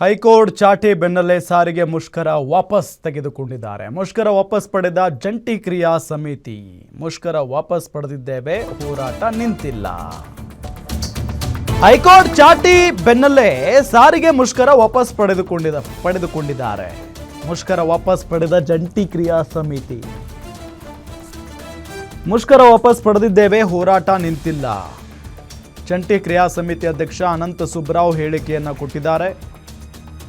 High court ಚಾಟಿ ಬೆನ್ನಲ್ಲೇ ಸಾರಿಗೆ ಮುಷ್ಕರ ವಾಪಸ್ ತೆಗೆದುಕೊಂಡಿದ್ದಾರೆ. ಮುಷ್ಕರ ವಾಪಸ್ ಪಡೆದ ಜಂಟಿ ಕ್ರಿಯಾ ಸಮಿತಿ. ಮುಷ್ಕರ ವಾಪಸ್ ಪಡೆದಿದ್ದೇವೆ, ಹೋರಾಟ ನಿಂತಿಲ್ಲ. ಹೈಕೋರ್ಟ್ ಚಾಟಿ ಬೆನ್ನಲ್ಲೇ ಸಾರಿಗೆ ಮುಷ್ಕರ ವಾಪಸ್ ಪಡೆದುಕೊಂಡಿದ, ಪಡೆದುಕೊಂಡಿದ್ದಾರೆ. ಮುಷ್ಕರ ವಾಪಸ್ ಪಡೆದ ಜಂಟಿ ಕ್ರಿಯಾ ಸಮಿತಿ. ಮುಷ್ಕರ ವಾಪಸ್ ಪಡೆದಿದ್ದೇವೆ, ಹೋರಾಟ ನಿಂತಿಲ್ಲ. ಜಂಟಿ ಕ್ರಿಯಾ ಸಮಿತಿ ಅಧ್ಯಕ್ಷ ಅನಂತ ಸುಬ್ರಾವ್ ಹೇಳಿಕೆಯನ್ನು ಕೊಟ್ಟಿದ್ದಾರೆ.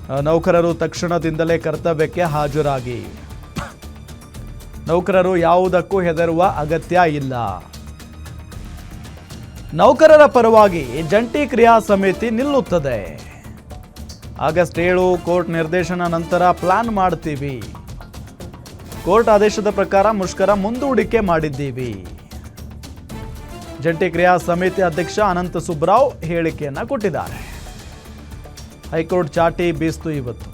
ನೌಕರರು ತಕ್ಷಣದಿಂದಲೇ ಕರ್ತವ್ಯಕ್ಕೆ ಹಾಜರಾಗಿ. ನೌಕರರು ಯಾವುದಕ್ಕೂ ಹೆದರುವ ಅಗತ್ಯ ಇಲ್ಲ. ನೌಕರರ ಪರವಾಗಿ ಜಂಟಿ ಕ್ರಿಯಾ ಸಮಿತಿ ನಿಲ್ಲುತ್ತದೆ. ಆಗಸ್ಟ್ ಏಳು ಕೋರ್ಟ್ ನಿರ್ದೇಶನ ನಂತರ ಪ್ಲಾನ್ ಮಾಡ್ತೀವಿ. ಕೋರ್ಟ್ ಆದೇಶದ ಪ್ರಕಾರ ಮುಷ್ಕರ ಮುಂದೂಡಿಕೆ ಮಾಡಿದ್ದೀವಿ. ಜಂಟಿ ಕ್ರಿಯಾ ಸಮಿತಿ ಅಧ್ಯಕ್ಷ ಅನಂತ ಸುಬ್ರಾವ್ ಹೇಳಿಕೆಯನ್ನು ಕೊಟ್ಟಿದ್ದಾರೆ. ಹೈಕೋರ್ಟ್ ಚಾಟಿ ಬೀಸ್ತು ಇವತ್ತು.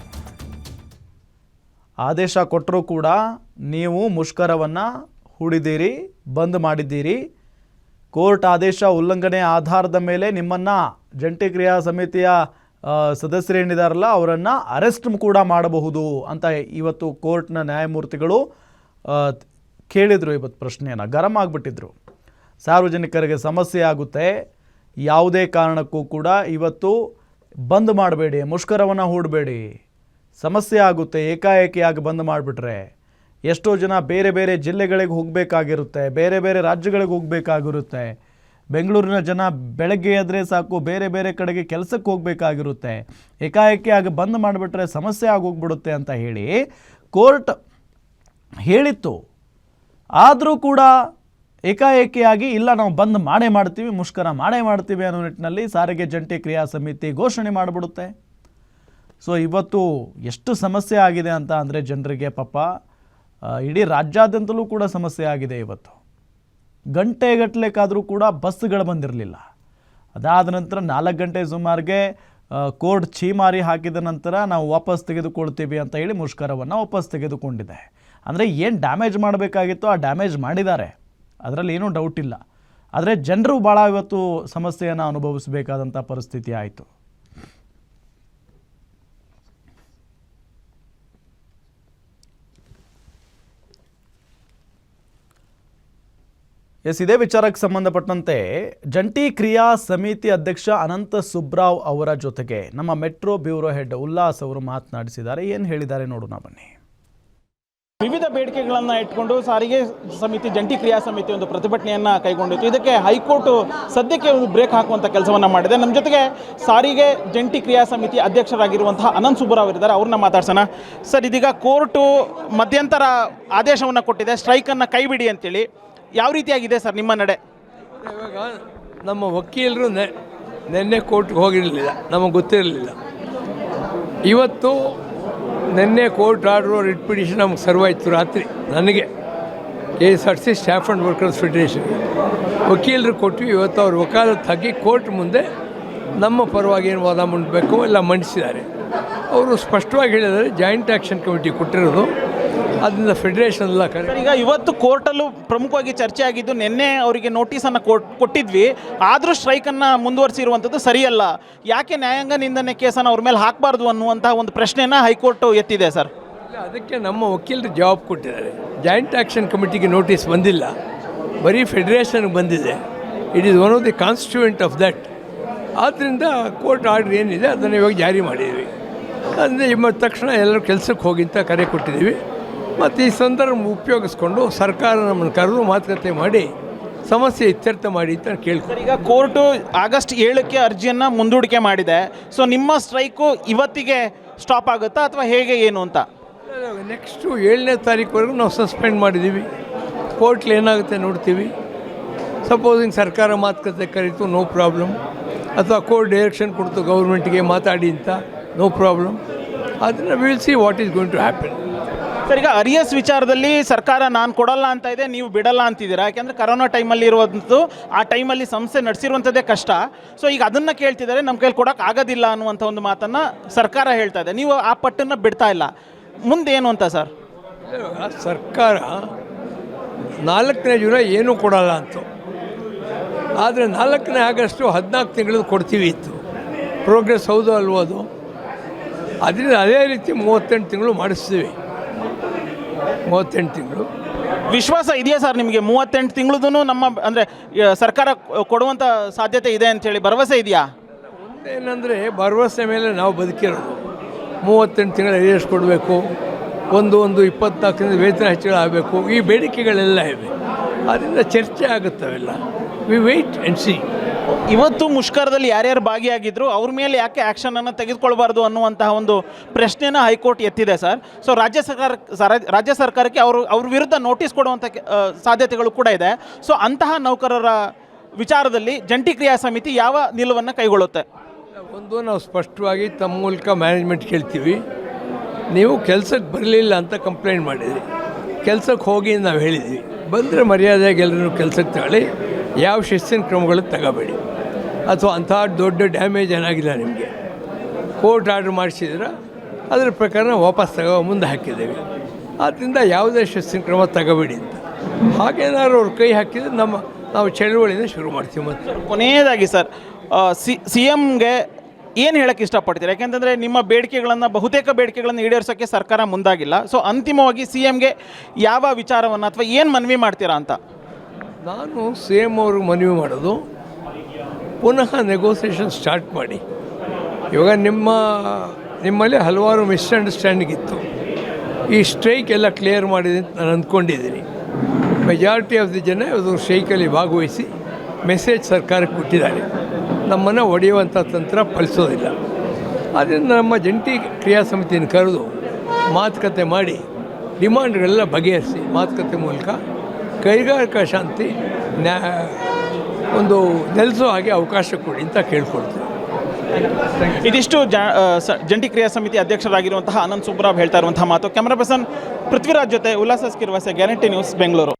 ಆದೇಶ ಕೊಟ್ಟರೂ ಕೂಡ ನೀವು ಮುಷ್ಕರವನ್ನು ಹೂಡಿದ್ದೀರಿ, ಬಂದ್ ಮಾಡಿದ್ದೀರಿ. ಕೋರ್ಟ್ ಆದೇಶ ಉಲ್ಲಂಘನೆ ಆಧಾರದ ಮೇಲೆ ನಿಮ್ಮನ್ನು ಜಂಟಿ ಕ್ರಿಯಾ ಸಮಿತಿಯ ಸದಸ್ಯರು ಸದಸ್ಯರೇನಿದಾರಲ್ಲ ಅವರನ್ನು ಅರೆಸ್ಟ್ ಕೂಡ ಮಾಡಬಹುದು ಅಂತ ಇವತ್ತು ಕೋರ್ಟ್ನ ನ್ಯಾಯಮೂರ್ತಿಗಳು ಕೇಳಿದರು ಇವತ್ತು ಪ್ರಶ್ನೆಯನ್ನು, ಗರಂ ಆಗಿಬಿಟ್ಟಿದ್ರು. ಸಾರ್ವಜನಿಕರಿಗೆ ಸಮಸ್ಯೆ ಆಗುತ್ತೆ. ಯಾವುದೇ ಕಾರಣಕ್ಕೂ ಕೂಡ ಇವತ್ತು ಬಂದ್ ಮಾಡಬೇಡಿ, ಮುಷ್ಕರವನ್ನು ಹೂಡಬೇಡಿ. ಸಮಸ್ಯೆ ಆಗುತ್ತೆ, ಏಕಾಏಕಿಯಾಗಿ ಬಂದ್ ಮಾಡಿಬಿಟ್ರೆ. ಎಷ್ಟೋ ಜನ ಬೇರೆ ಬೇರೆ ಜಿಲ್ಲೆಗಳಿಗೆ ಹೋಗಬೇಕಾಗಿರುತ್ತೆ, ಬೇರೆ ಬೇರೆ ರಾಜ್ಯಗಳಿಗೆ ಹೋಗಬೇಕಾಗಿರುತ್ತೆ. ಬೆಂಗಳೂರಿನ ಜನ ಬೆಳಗ್ಗೆ ಎದ್ರೆ ಸಾಕು, ಬೇರೆ ಬೇರೆ ಕಡೆಗೆ ಕೆಲಸಕ್ಕೆ ಹೋಗಬೇಕಾಗಿರುತ್ತೆ. ಏಕಾಏಕಿಯಾಗಿ ಬಂದ್ ಮಾಡಿಬಿಟ್ರೆ ಸಮಸ್ಯೆ ಆಗೋಗ್ಬಿಡುತ್ತೆ ಅಂತ ಹೇಳಿ ಕೋರ್ಟ್ ಹೇಳಿತ್ತು. ಆದರೂ ಕೂಡ ಏಕಾಏಕಿಯಾಗಿ, ಇಲ್ಲ ನಾವು ಬಂದ್ ಮಾಡೇ ಮಾಡ್ತೀವಿ, ಮುಷ್ಕರ ಮಾಡೇ ಮಾಡ್ತೀವಿ ಅನ್ನೋ ನಿಟ್ಟಿನಲ್ಲಿ ಸಾರಿಗೆ ಜಂಟಿ ಕ್ರಿಯಾ ಸಮಿತಿ ಘೋಷಣೆ ಮಾಡಿಬಿಡುತ್ತೆ. ಸೊ ಇವತ್ತು ಎಷ್ಟು ಸಮಸ್ಯೆ ಆಗಿದೆ ಅಂತ ಅಂದರೆ ಜನರಿಗೆ ಪಾಪ ಇಡೀ ರಾಜ್ಯಾದ್ಯಂತಲೂ ಕೂಡ ಸಮಸ್ಯೆ ಆಗಿದೆ ಇವತ್ತು. ಗಂಟೆಗಟ್ಟಲೆಕ್ಕಾದರೂ ಕೂಡ ಬಸ್ಗಳು ಬಂದಿರಲಿಲ್ಲ. ಅದಾದ ನಂತರ ನಾಲ್ಕು ಗಂಟೆ ಸುಮಾರಿಗೆ ಕೋರ್ಟ್ ಛೀಮಾರಿ ಹಾಕಿದ ನಂತರ ನಾವು ವಾಪಸ್ ತೆಗೆದುಕೊಳ್ತೀವಿ ಅಂತ ಹೇಳಿ ಮುಷ್ಕರವನ್ನು ವಾಪಸ್ ತೆಗೆದುಕೊಂಡಿದೆ. ಅಂದರೆ ಏನು ಡ್ಯಾಮೇಜ್ ಮಾಡಬೇಕಾಗಿತ್ತು ಆ ಡ್ಯಾಮೇಜ್ ಮಾಡಿದ್ದಾರೆ. ಅದರಲ್ಲಿ ಏನೂ ಡೌಟ್ ಇಲ್ಲ. ಆದರೆ ಜನರು ಭಾಳ ಇವತ್ತು ಸಮಸ್ಯೆಯನ್ನು ಅನುಭವಿಸಬೇಕಾದಂಥ ಪರಿಸ್ಥಿತಿ ಆಯಿತು. ಎಸ್, ಇದೇ ವಿಚಾರಕ್ಕೆ ಸಂಬಂಧಪಟ್ಟಂತೆ ಜಂಟಿ ಕ್ರಿಯಾ ಸಮಿತಿ ಅಧ್ಯಕ್ಷ ಅನಂತ ಸುಬ್ರಾವ್ ಅವರ ಜೊತೆಗೆ ನಮ್ಮ ಮೆಟ್ರೋ ಬ್ಯೂರೋ ಹೆಡ್ ಉಲ್ಲಾಸ್ ಅವರು ಮಾತನಾಡಿಸಿದ್ದಾರೆ. ಏನು ಹೇಳಿದ್ದಾರೆ ನೋಡೋಣ ಬನ್ನಿ. ವಿವಿಧ ಬೇಡಿಕೆಗಳನ್ನು ಇಟ್ಕೊಂಡು ಸಾರಿಗೆ ಸಮಿತಿ, ಜಂಟಿ ಕ್ರಿಯಾ ಸಮಿತಿ ಒಂದು ಪ್ರತಿಭಟನೆಯನ್ನು ಕೈಗೊಂಡಿತ್ತು. ಇದಕ್ಕೆ ಹೈಕೋರ್ಟ್ ಸದ್ಯಕ್ಕೆ ಒಂದು ಬ್ರೇಕ್ ಹಾಕುವಂಥ ಕೆಲಸವನ್ನು ಮಾಡಿದೆ. ನಮ್ಮ ಜೊತೆಗೆ ಸಾರಿಗೆ ಜಂಟಿ ಕ್ರಿಯಾ ಸಮಿತಿ ಅಧ್ಯಕ್ಷರಾಗಿರುವಂತಹ ಅನಂತ್ ಸುಬ್ಬರಾವ್ ಇದ್ದಾರೆ. ಅವ್ರನ್ನ ಮಾತಾಡ್ಸೋಣ. ಸರ್, ಇದೀಗ ಕೋರ್ಟು ಮಧ್ಯಂತರ ಆದೇಶವನ್ನು ಕೊಟ್ಟಿದೆ. ಸ್ಟ್ರೈಕನ್ನು ಕೈಬಿಡಿ ಅಂತೇಳಿ. ಯಾವ ರೀತಿಯಾಗಿದೆ ಸರ್ ನಿಮ್ಮ ನಡೆ? ಇವಾಗ ನಮ್ಮ ವಕೀಲರು ನಿನ್ನೆ ಕೋರ್ಟ್ಗೆ ಹೋಗಿರಲಿಲ್ಲ. ನಮಗೆ ಗೊತ್ತಿರಲಿಲ್ಲ. ಇವತ್ತು ನಿನ್ನೆ ಕೋರ್ಟ್ ಆರ್ಡ್ರು ರಿಟ್ ಪಿಟಿಷನ್ ನಮಗೆ ಸರ್ವಾಯಿತು ರಾತ್ರಿ, ನನಗೆ. K S R C staff and workers federation ವಕೀಲರು ಕೊಟ್ಟು ಇವತ್ತು ಅವ್ರ ವಕಾಲತ್ತು ಹಾಕಿ ಕೋರ್ಟ್ ಮುಂದೆ ನಮ್ಮ ಪರವಾಗಿ ಏನು ವಾದ ಮಾಡಬೇಕು, ಎಲ್ಲ ಮಂಡಿಸಿದ್ದಾರೆ. ಅವರು ಸ್ಪಷ್ಟವಾಗಿ ಹೇಳಿದರೆ ಜಾಯಿಂಟ್ ಆ್ಯಕ್ಷನ್ ಕಮಿಟಿ ಕೊಟ್ಟಿರೋದು. ಅದರಿಂದ ಫೆಡರೇಷನ್ ಎಲ್ಲ ಕರೆ ಸರ್ ಈಗ ಇವತ್ತು ಕೋರ್ಟಲ್ಲೂ ಪ್ರಮುಖವಾಗಿ ಚರ್ಚೆ ಆಗಿದ್ದು ನಿನ್ನೆ ಅವರಿಗೆ ನೋಟಿಸನ್ನು ಕೊಟ್ ಕೊಟ್ಟಿದ್ವಿ. ಆದರೂ ಸ್ಟ್ರೈಕನ್ನು ಮುಂದುವರಿಸಿರುವಂಥದ್ದು ಸರಿಯಲ್ಲ. ಯಾಕೆ ನ್ಯಾಯಾಂಗ ನಿಂದನೆ ಕೇಸನ್ನು ಅವ್ರ ಮೇಲೆ ಹಾಕಬಾರ್ದು ಅನ್ನುವಂತಹ ಒಂದು ಪ್ರಶ್ನೆಯನ್ನು ಹೈಕೋರ್ಟ್ ಎತ್ತಿದೆ ಸರ್. ಇಲ್ಲ, ಅದಕ್ಕೆ ನಮ್ಮ ವಕೀಲರು ಜವಾಬ್ ಕೊಟ್ಟಿದ್ದಾರೆ. ಜಾಯಿಂಟ್ ಆ್ಯಕ್ಷನ್ ಕಮಿಟಿಗೆ ನೋಟಿಸ್ ಬಂದಿಲ್ಲ. ಬರೀ ಫೆಡರೇಷನ್ಗೆ ಬಂದಿದೆ. It is one of the constituent of that ಆದ್ದರಿಂದ ಕೋರ್ಟ್ ಆರ್ಡರ್ ಏನಿದೆ ಅದನ್ನು ಇವಾಗ ಜಾರಿ ಮಾಡಿದ್ವಿ ಅಂದರೆ ತಕ್ಷಣ ಎಲ್ಲರೂ ಕೆಲಸಕ್ಕೆ ಹೋಗಿ ಅಂತ ಕರೆ ಕೊಟ್ಟಿದ್ದೀವಿ. ಮತ್ತು ಈ ಸಂದರ್ಭ ಉಪಯೋಗಿಸ್ಕೊಂಡು ಸರ್ಕಾರ ನಮ್ಮನ್ನು ಕರೆದು ಮಾತುಕತೆ ಮಾಡಿ ಸಮಸ್ಯೆ ಇತ್ಯರ್ಥ ಮಾಡಿ ಅಂತ ಕೇಳ್ಕೊ ಸರ್ ಈಗ ಕೋರ್ಟು ಆಗಸ್ಟ್ ಏಳಕ್ಕೆ ಅರ್ಜಿಯನ್ನು ಮುಂದೂಡಿಕೆ ಮಾಡಿದೆ. ಸೊ ನಿಮ್ಮ ಸ್ಟ್ರೈಕು ಇವತ್ತಿಗೆ ಸ್ಟಾಪ್ ಆಗುತ್ತಾ ಅಥವಾ ಹೇಗೆ ಏನು ಅಂತ? ನೆಕ್ಸ್ಟು ಏಳನೇ ತಾರೀಕುವರೆಗೂ ನಾವು ಸಸ್ಪೆಂಡ್ ಮಾಡಿದ್ದೀವಿ. ಕೋರ್ಟ್ಲಿ ಏನಾಗುತ್ತೆ ನೋಡ್ತೀವಿ. ಸಪೋಸಿಂಗ್ ಸರ್ಕಾರ ಮಾತುಕತೆ ಕರೀತು ನೋ ಪ್ರಾಬ್ಲಮ್ ಅಥವಾ ಕೋರ್ಟ್ ಡೈರೆಕ್ಷನ್ ಕೊಡ್ತು ಗೌರ್ಮೆಂಟ್ಗೆ ಮಾತಾಡಿ ಅಂತ ನೋ ಪ್ರಾಬ್ಲಮ್ ಅದನ್ನು will see what is going to happen sir, ಈಗ ಅರಿಯಸ್ ವಿಚಾರದಲ್ಲಿ ಸರ್ಕಾರ ನಾನು ಕೊಡಲ್ಲ ಅಂತ ಇದೆ, ನೀವು ಬಿಡಲ್ಲ ಅಂತಿದ್ದೀರಾ? ಯಾಕೆಂದರೆ ಕರೋನಾ ಟೈಮಲ್ಲಿ ಇರುವಂಥದ್ದು ಆ ಟೈಮಲ್ಲಿ ಸಂಸ್ಥೆ ನಡೆಸಿರುವಂಥದ್ದೇ ಕಷ್ಟ. ಸೊ ಈಗ ಅದನ್ನು ಕೇಳ್ತಿದ್ದಾರೆ ನಮ್ಮ ಕೈಲಿ ಕೊಡೋಕೆ ಆಗೋದಿಲ್ಲ ಅನ್ನುವಂಥ ಒಂದು ಮಾತನ್ನು ಸರ್ಕಾರ ಹೇಳ್ತಾ ಇದೆ. ನೀವು ಆ ಪಟ್ಟನ್ನು ಬಿಡ್ತಾ ಇಲ್ಲ. ಮುಂದೆ ಏನು ಅಂತ ಸರ್? ಸರ್ಕಾರ ನಾಲ್ಕನೇ ಜೂನ ಏನೂ ಕೊಡಲ್ಲ ಅಂತ. ಆದರೆ ನಾಲ್ಕನೇ ಆಗಸ್ಟು ಹದಿನಾಲ್ಕು ತಿಂಗಳದ್ದು ಕೊಡ್ತೀವಿ ಇತ್ತು. ಪ್ರೋಗ್ರೆಸ್ ಹೌದು ಅಲ್ವೋ ಅದು? ಅದರಿಂದ ಅದೇ ರೀತಿ ಮೂವತ್ತೆಂಟು ತಿಂಗಳು ಮಾಡಿಸ್ತೀವಿ. ಮೂವತ್ತೆಂಟು ತಿಂಗಳು. ವಿಶ್ವಾಸ ಇದೆಯಾ ಸರ್ ನಿಮಗೆ? ಮೂವತ್ತೆಂಟು ತಿಂಗಳದೂ ನಮ್ಮ ಅಂದರೆ ಸರ್ಕಾರ ಕೊಡುವಂಥ ಸಾಧ್ಯತೆ ಇದೆ ಅಂತೇಳಿ ಭರವಸೆ ಇದೆಯಾ? ಏನಂದರೆ ಭರವಸೆ ಮೇಲೆ ನಾವು ಬದುಕಿರೋದು. ಮೂವತ್ತೆಂಟು ತಿಂಗಳ ಎಷ್ಟು ಕೊಡಬೇಕು. ಒಂದು ಒಂದು ಇಪ್ಪತ್ನಾಲ್ಕರಿಂದ ವೇತನ ಹೆಚ್ಚಳ ಆಗಬೇಕು. ಈ ಬೇಡಿಕೆಗಳೆಲ್ಲ ಇವೆ. ಅದರಿಂದ ಚರ್ಚೆ ಆಗುತ್ತವೆಲ್ಲ. ವಿ ವೆಯ್ಟ್ ಆ್ಯಂಡ್ ಸಿ ಇವತ್ತು ಮುಷ್ಕರದಲ್ಲಿ ಯಾರ್ಯಾರು ಭಾಗಿಯಾಗಿದ್ರು, ಅವ್ರ ಮೇಲೆ ಯಾಕೆ ಆ್ಯಕ್ಷನನ್ನು ತೆಗೆದುಕೊಳ್ಬಾರ್ದು ಅನ್ನುವಂತಹ ಒಂದು ಪ್ರಶ್ನೆನ ಹೈಕೋರ್ಟ್ ಎತ್ತಿದೆ ಸರ್. ಸೊ ರಾಜ್ಯ ಸರ್ಕಾರ, ಸರ- ರಾಜ್ಯ ಸರ್ಕಾರಕ್ಕೆ ಅವರು, ಅವ್ರ ವಿರುದ್ಧ ನೋಟಿಸ್ ಕೊಡುವಂಥ ಸಾಧ್ಯತೆಗಳು ಕೂಡ ಇದೆ. ಸೊ ಅಂತಹ ನೌಕರರ ವಿಚಾರದಲ್ಲಿ ಜಂಟಿ ಕ್ರಿಯಾ ಸಮಿತಿ ಯಾವ ನಿಲುವನ್ನು ಕೈಗೊಳ್ಳುತ್ತೆ? ಒಂದು, ನಾವು ಸ್ಪಷ್ಟವಾಗಿ ತಮ್ಮ ಮೂಲಕ ಮ್ಯಾನೇಜ್ಮೆಂಟ್ ಕೇಳ್ತೀವಿ. ನೀವು ಕೆಲಸಕ್ಕೆ ಬರಲಿಲ್ಲ ಅಂತ ಕಂಪ್ಲೇಂಟ್ ಮಾಡಿದ್ರಿ. ಕೆಲಸಕ್ಕೆ ಹೋಗಿ ನಾವು ಹೇಳಿದ್ವಿ. ಬಂದರೆ ಮರ್ಯಾದೆಗೆಲ್ಲರೂ ಎಲ್ಲರೂ ಕೆಲಸಕ್ಕೆ ತಗೊಳ್ಳಿ. ಯಾವ ಶಿಸ್ತಿನ ಕ್ರಮಗಳು ತಗೋಬೇಡಿ. ಅಥವಾ ಅಂಥ ದೊಡ್ಡ ಡ್ಯಾಮೇಜ್ ಏನಾಗಿಲ್ಲ ನಿಮಗೆ. ಕೋರ್ಟ್ ಆರ್ಡ್ರ್ ಮಾಡಿಸಿದ್ರೆ ಅದರ ಪ್ರಕಾರ ವಾಪಸ್ ತಗೋ, ಮುಂದೆ ಹಾಕಿದ್ದೇವೆ. ಆದ್ದರಿಂದ ಯಾವುದೇ ಶಿಸ್ತಿನ ಕ್ರಮ ತಗೋಬೇಡಿ ಅಂತ. ಹಾಗೇನಾದ್ರು ಅವ್ರು ಕೈ ಹಾಕಿದ್ರೆ ನಮ್ಮ, ನಾವು ಚಳುವಳಿಯಿಂದ ಶುರು ಮಾಡ್ತೀವಿ ಮತ್ತು. ಕೊನೆಯದಾಗಿ ಸರ್ ಸಿ ಸಿ ಎಮ್ಗೆ ಏನು ಹೇಳಕ್ಕೆ ಇಷ್ಟಪಡ್ತೀರಾ? ಯಾಕೆಂತಂದರೆ ನಿಮ್ಮ ಬೇಡಿಕೆಗಳನ್ನು, ಬಹುತೇಕ ಬೇಡಿಕೆಗಳನ್ನು ಈಡೇರಿಸೋಕ್ಕೆ ಸರ್ಕಾರ ಮುಂದಾಗಿಲ್ಲ. ಸೊ ಅಂತಿಮವಾಗಿ ಸಿ ಎಮ್ಗೆ ಯಾವ ವಿಚಾರವನ್ನು ಅಥವಾ ಏನು ಮನವಿ ಮಾಡ್ತೀರಾ ಅಂತ? ನಾನು ಸೇಮ್ ಎಂ ಅವ್ರಿಗೆ ಮನವಿ ಮಾಡೋದು, ಪುನಃ ನೆಗೋಸಿಯೇಷನ್ ಸ್ಟಾರ್ಟ್ ಮಾಡಿ. ಇವಾಗ ನಿಮ್ಮ, ನಿಮ್ಮಲ್ಲಿ ಹಲವಾರು ಮಿಸ್ಅಂಡರ್ಸ್ಟ್ಯಾಂಡಿಂಗ್ ಇತ್ತು. ಈ ಸ್ಟ್ರೈಕ್ ಎಲ್ಲ ಕ್ಲಿಯರ್ ಮಾಡಿದೆ ಅಂತ ನಾನು ಅಂದ್ಕೊಂಡಿದ್ದೀನಿ. ಮೆಜಾರಿಟಿ ಆಫ್ ದಿ ಜನ ಅದು ಸ್ಟ್ರೈಕಲ್ಲಿ ಭಾಗವಹಿಸಿ ಮೆಸೇಜ್ ಸರ್ಕಾರಕ್ಕೆ ಕೊಟ್ಟಿದ್ದಾರೆ. ನಮ್ಮನ್ನು ಒಡೆಯುವಂಥ ತಂತ್ರ ಫಲಿಸೋದಿಲ್ಲ. ಆದ್ದರಿಂದ ನಮ್ಮ ಜಂಟಿ ಕ್ರಿಯಾ ಸಮಿತಿಯನ್ನು ಕರೆದು ಮಾತುಕತೆ ಮಾಡಿ, ಡಿಮಾಂಡ್ಗಳೆಲ್ಲ ಬಗೆಹರಿಸಿ ಮಾತುಕತೆ ಮೂಲಕ ಕೈಗಾರಿಕಾ ಶಾಂತಿ ನ್ಯಾ, ಒಂದು ನೆಲೆಸೋ ಹಾಗೆ ಅವಕಾಶ ಕೊಡಿ ಅಂತ ಕೇಳ್ಕೊಳ್ತೀನಿ. ಇದಿಷ್ಟು ಜ ಜಂಟಿ ಕ್ರಿಯಾ ಸಮಿತಿ ಅಧ್ಯಕ್ಷರಾಗಿರುವಂತಹ ಆನಂದ್ ಸುಬ್ರಾವ್ ಹೇಳ್ತಾ ಇರುವಂತಹ ಮಾತು. ಕ್ಯಾಮರಾ ಪರ್ಸನ್ ಪೃಥ್ವಿರಾಜ್ ಜೊತೆ ಉಲ್ಲಾಸ ಸ್ಕಿರ್ವಾಸೆ ಗ್ಯಾರಂಟಿ ನ್ಯೂಸ್, ಬೆಂಗಳೂರು.